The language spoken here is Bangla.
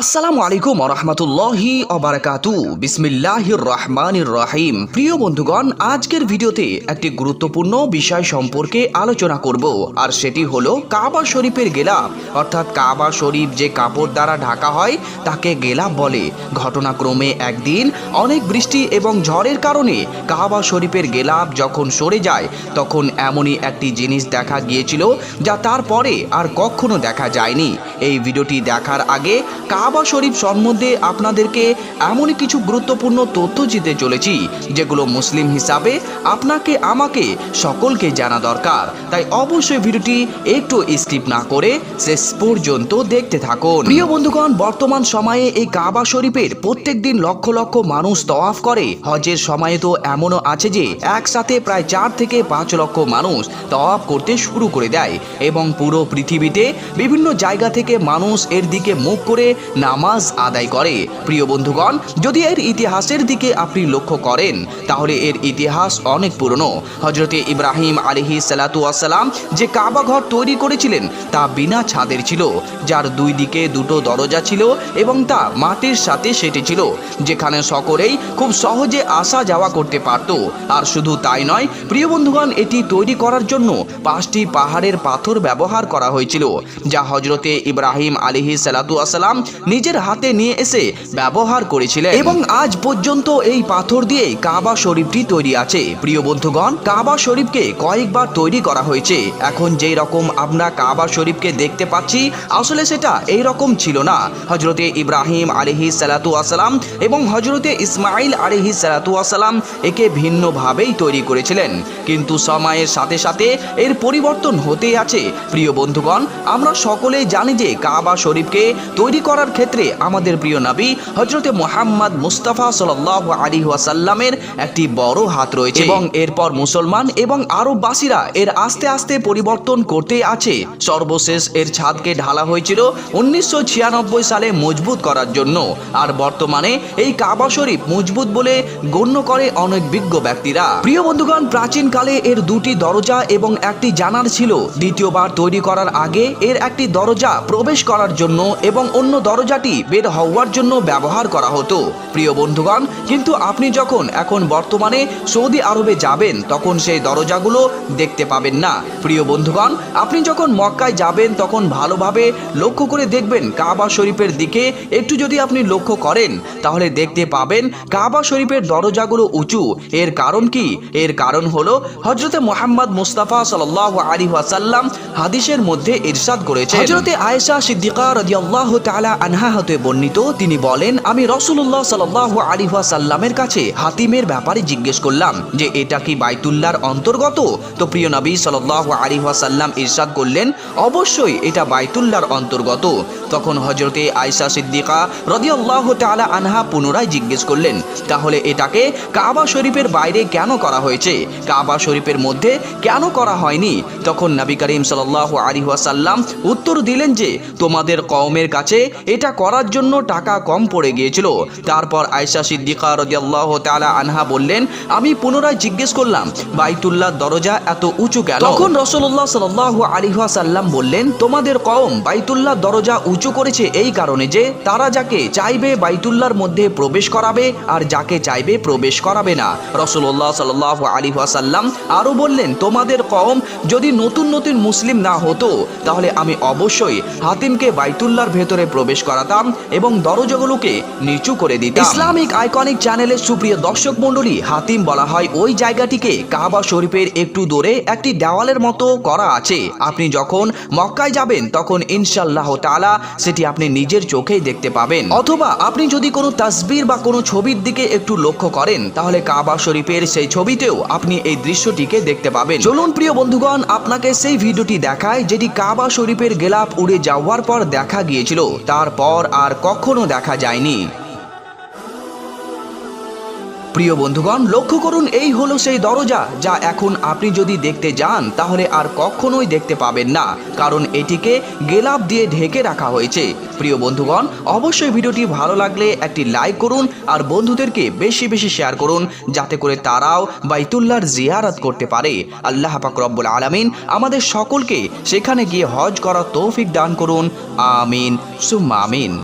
আসসালামু আলাইকুম রহমতুল্লাহি অবরাকাতু বিসমিল্লাহির রহমানির রহিম প্রিয় বন্ধুগণ, আজকের ভিডিওতে একটি গুরুত্বপূর্ণ বিষয় সম্পর্কে আলোচনা করব, আর সেটি হলো কাবা শরীফের গেলাপ অর্থাৎ কাবা শরীফ যে কাপড় দ্বারা ঢাকা হয়, তাকে গেলাপ বলে। ঘটনাক্রমে একদিন অনেক বৃষ্টি এবং ঝড়ের কারণে কাবা শরীফের গেলাপ যখন সরে যায়, তখন এমনই একটি জিনিস দেখা গিয়েছিল, যা তারপরে আর কখনো দেখা যায়নি। এই ভিডিওটি দেখার আগে কাবা শরীফ সম্বন্ধে আপনাদেরকে এমনই কিছু গুরুত্বপূর্ণ তথ্য দিতে চলেছি, যেগুলো মুসলিম হিসাবে আপনাকে, আমাকে, সকলকে জানা দরকার। তাই অবশ্যই ভিডিওটি একটু স্কিপ না করে শেষ পর্যন্ত দেখতে থাকুন। প্রিয় বন্ধুগণ, বর্তমান সময়ে এই কাবা শরীফের প্রত্যেক দিন লক্ষ লক্ষ মানুষ তওয়াফ করে। হজের সময়ে তো এমনও আছে যে, একসাথে প্রায় চার থেকে পাঁচ লক্ষ মানুষ তওয়াফ করতে শুরু করে দেয়। এবং পুরো পৃথিবীতে বিভিন্ন জায়গা থেকে মানুষ এর দিকে মুখ করে নামাজ আদায় করে। প্রিয় বন্ধুগণ, যদি এর ইতিহাসের দিকে আপনি লক্ষ্য করেন, তাহলে এর ইতিহাস অনেক পুরনো। হজরতে ইব্রাহিম আলিহি সালাতাম যে কাবা ঘর তৈরি করেছিলেন, তা বিনা ছাদের ছিল, যার দুই দিকে দুটো দরজা ছিল এবং তা মাটির সাথে সেটে ছিল, যেখানে সকলেই খুব সহজে আসা যাওয়া করতে পারত। আর শুধু তাই নয়, প্রিয় বন্ধুগণ, এটি তৈরি করার জন্য পাঁচটি পাহাড়ের পাথর ব্যবহার করা হয়েছিল, যা হজরতে ইব্রাহিম আলিহি সালাতাম নিজের হাতে নিয়ে এসে ব্যবহার করেছিলেন। এবং আজ পর্যন্ত এই পাথর দিয়ে কাবা শরীফটি তৈরি আছে। প্রিয় বন্ধুগণ, কাবা শরীফকে কয়েকবার তৈরি করা হয়েছে। এখন যেই রকম আমরা কাবা শরীফকে দেখতে পাচ্ছি, আসলে সেটা এই রকম ছিল না। হজরতে ইব্রাহিম আলিহি সালাতু আসালাম এবং হজরতে ইসমাইল আলিহি সালাতু আসালাম একে ভিন্নভাবেই তৈরি করেছিলেন। কিন্তু সময়ের সাথে সাথে এর পরিবর্তন হতেই আছে। প্রিয় বন্ধুগণ, আমরা সকলেই জানি যে কাবা শরীফকে তৈরি করার ক্ষেত্রে আমাদের প্রিয় নবী হজরতে মোহাম্মদ মুস্তাফা সাল আলী ওয়াসাল্লামের একটি বড় হাত রয়েছে। এবং এরপর মুসলমান এবং আরববাসীরা এর আস্তে আস্তে পরিবর্তন করতে আছে। সর্বশেষ এর ছাদকে ঢালা হয়েছিল উনিশশো সালে মজবুত করার জন্য। আর বর্তমানে এই কাবা শরীফ মজবুত বলে গণ্য করে অনেক বিজ্ঞ ব্যক্তিরা। প্রিয় বন্ধুগণ প্রাচীনকালে এর দুটি দরজা এবং একটি জানার ছিল। দ্বিতীয়বার তৈরি করার আগে এর একটি দরজা প্রবেশ করার জন্য এবং অন্য দরজাটি বের হওয়ার জন্য ব্যবহার করা হতো। প্রিয় বন্ধুগণ, কিন্তু আপনি যখন এখন বর্তমানে সৌদি আরবে যাবেন, তখন সেই দরজাগুলো দেখতে পাবেন না। প্রিয় বন্ধুগণ, আপনি যখন মক্কায় যাবেন, তখন ভালোভাবে লক্ষ্য করে দেখবেন কাবা শরীফের দিকে। একটু যদি আপনি লক্ষ্য করেন, তাহলে দেখতে পাবেন কাবা শরীফের দরজাগুলো উঁচু। এর কারণ কি? এর কারণ হলো হজরতে মোহাম্মদ মুস্তাফা সাল আলী ওয়াসাল্লাম হাদিসের মধ্যে ইরশাদ করেছে হজরতে আয়েশা সিদ্দিকা রাদিয়াল্লাহু তাআলা আনহা হতে বর্ণিত, তিনি বলেন, আমি রসুল্লাহ সাল্লাল্লাহু আলাইহি ওয়াসাল্লামের কাছে হাতিমের ব্যাপারে জিজ্ঞেস করলাম যে, এটা কি বাইতুল্লাহর অন্তর্গত? তো প্রিয় নবী সাল্লাল্লাহু আলাইহি ওয়াসাল্লাম ইরশাদ করলেন, অবশ্যই এটা বাইতুল্লাহর অন্তর্গত। তখন হজরতে আয়েশা সিদ্দিকা রাদিয়াল্লাহু তাআলা আনহা পুনরায় জিজ্ঞেস করলেন, তাহলে এটাকে কাবা শরীফের বাইরে কেন করা হয়েছে? কাবা শরীফের মধ্যে কেন করা হয়নি? তখন নবী করিম সাল্লাল্লাহু আলাইহি ওয়াসাল্লাম উত্তর দিলেন যে, তোমাদের কওমের কাছে এটা করার জন্য টাকা কম পড়ে গিয়েছিল। তারপর আয়সা সিদ্দিকা রদিয়াল্লাহ তালা আনহা বললেন, আমি পুনরায় জিজ্ঞেস করলাম, বাইতুল্লাহ দরজা এত উঁচু কেন? তখন রসল্লাহ সাল্লাহ আলিহা সাল্লাম বললেন, তোমাদের কওম বাইতুল্লাহ দরজা উঁচু করেছে এই কারণে যে, তারা যাকে চাইবে বাইতুল্লাহর মধ্যে প্রবেশ করাবে, আর যাকে চাইবে প্রবেশ করাবে না। রসল্লাহ সাল্লাহ আলিহা সাল্লাম আরও বললেন, তোমাদের কওম যদি নতুন নতুন মুসলিম না হতো, তাহলে আমি অবশ্যই হাতিমকে বাইতুল্লাহর ভেতরে প্রবেশ করাতাম এবং দরজাগুলোকে নিচু করে দিতাম। ইসলামিক আইকনিক চ্যানেলের সুপ্রিয় দর্শক মণ্ডলী হাতিম বলা হয়, ওই জায়গাটিকে কাবা শরীফের একটু দূরে একটি দেওয়ালের মতো করা আছে। আপনি যখন মক্কায় যাবেন, তখন ইনশাল্লাহ তাআলা সেটি আপনি নিজের চোখেই দেখতে পাবেন। অথবা আপনি যদি কোনো তাসবির বা কোনো ছবির দিকে একটু লক্ষ্য করেন, তাহলে কাবা শরীফের সেই ছবিতেও আপনি এই দৃশ্যটিকে দেখতে পাবেন। চলুন প্রিয় বন্ধুগণ, আপনাকে সেই ভিডিওটি দেখায়, যেটি কাবা শরীফের গেলাপ উড়ে যাওয়ার পর দেখা গিয়েছিল। তারপর আর কখনো দেখা যায়নি। প্রিয় বন্ধুগণ, লক্ষ্য করুন, এই হলো সেই দরজা যা এখন আপনি যদি দেখতে যান, তাহলে আর কখনোই দেখতে পাবেন না, কারণ এটিকে গেলাপ দিয়ে ঢেকে রাখা হয়েছে। প্রিয় বন্ধুগণ, অবশ্যই ভিডিওটি ভালো লাগলে একটি লাইক করুন আর বন্ধুদেরকে বেশি বেশি শেয়ার করুন, যাতে করে তারাও বাইতুল্লাহর জিয়ারত করতে পারে। আল্লাহ পাক রব্বুল আলামিন আমাদের সকলকে সেখানে গিয়ে হজ করার তৌফিক দান করুন। আমিন, সুম্মা আমিন।